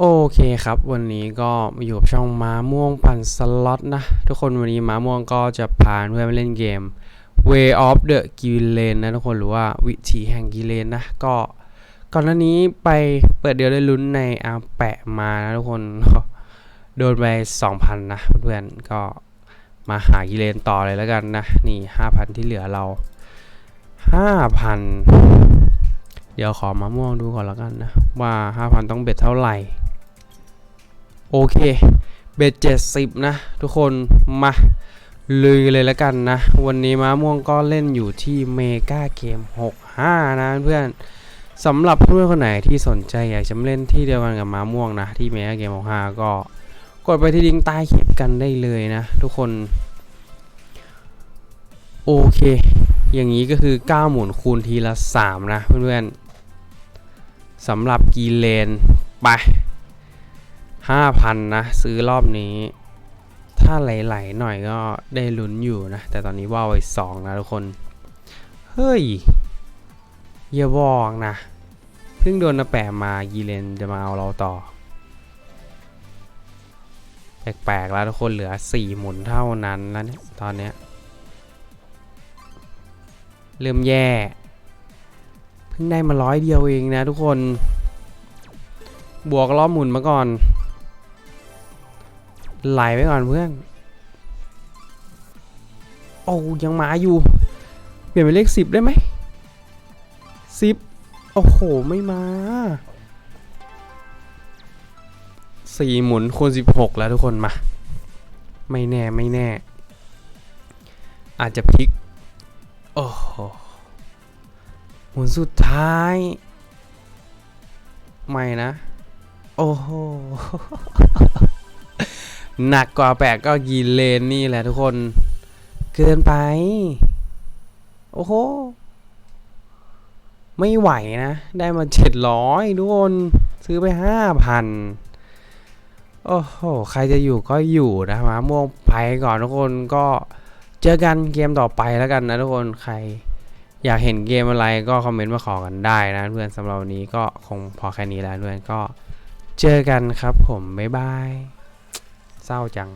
โอเคครับ วันนี้ก็มาอยู่กับช่องม้าม่วงปั่นสล็อตนะ ทุกคนวันนี้ม้าม่วงก็จะพาเพื่อนมาเล่นเกม Way of the g i l e n นะทุกคนหรือว่าวิถีแห่งกิเลนนะ ก็ก่อนหน้านี้ไปเปิดเดียวได้ลุ้นในอาแปะมานะทุกคนโดนไป2,000 นะเพื่อนๆก็มาหากิเลนต่อเลยแล้วกันนะ นี่ 5,000 ที่เหลือเรา 5,000 เดี๋ยวขอมะม่วงดูก่อนแล้วกันนะ ว่า 5,000 ต้องเบ็ดเท่าไหร่ โอเคเบ็ด70นะ ทุกคนมาลุยเลยแล้วกันนะ วันนี้ม้าม่วงก็เล่นอยู่ที่เมกาเกม 65 นะเพื่อนสำหรับเพื่อนคนไหนที่สนใจอยากจะเล่นที่เดียวกันกับม้าม่วงนะ ที่เมกาเกม 65 ก็กดไปที่ลิงก์ใต้คลิปกันได้เลยนะ ทุกคน โอเค อย่างนี้ก็คือ 9 หมุนคูณทีละ 3 นะ เพื่อนๆสำหรับกีเลนไป 5,000 นะ ซื้อรอบนี้ ถ้าไหลๆหน่อยก็ได้ลุ้นอยู่นะ แต่ตอนนี้ว่าไว้2นะทุกคน เฮ้ยอย่าบอกนะ เพิ่งโดนนาแปะมากีเลนจะมาเอาเราต่อ แปลกๆแล้วทุกคนเหลือ 4 หมุนเท่านั้นแล้วเนี่ยตอนเนี้ยเริ่มแย่ เพิ่งได้มาร้อยเดียวเองนะทุกคน บวกรอบหมุนมาก่อน ไหลไปก่อนเพื่อนโอ้ยังมาอยู่ เปลี่ยนเป็นเลขสิบได้ไหมสิบโอ้โห ไม่มาสี่หมุนคูณสิบหกแล้วทุกคนมา ไม่แน่ไม่แน่ อาจจะพลิก โอ้โหหมุนสุดท้าย ไม่นะ โอ้โห หนักกว่าแปะก็กีเลนนี่แหละทุกคน เกินไป โอ้โห ไม่ไหวนะ ได้มาเจ็ดร้อยทุกคน ซื้อไปห้าพันโอ้โห ใครจะอยู่ก็อยู่นะมาม่วงไปก่อนทุกคนก็เจอกันเกมต่อไปแล้วกันนะทุกคนใครอยากเห็นเกมอะไรก็คอมเมนต์มาขอกันได้นะเพื่อนสำหรับวันนี้ก็คงพอแค่นี้แล้วเพื่อนก็เจอกันครับผม บ๊ายบาย เศร้าจัง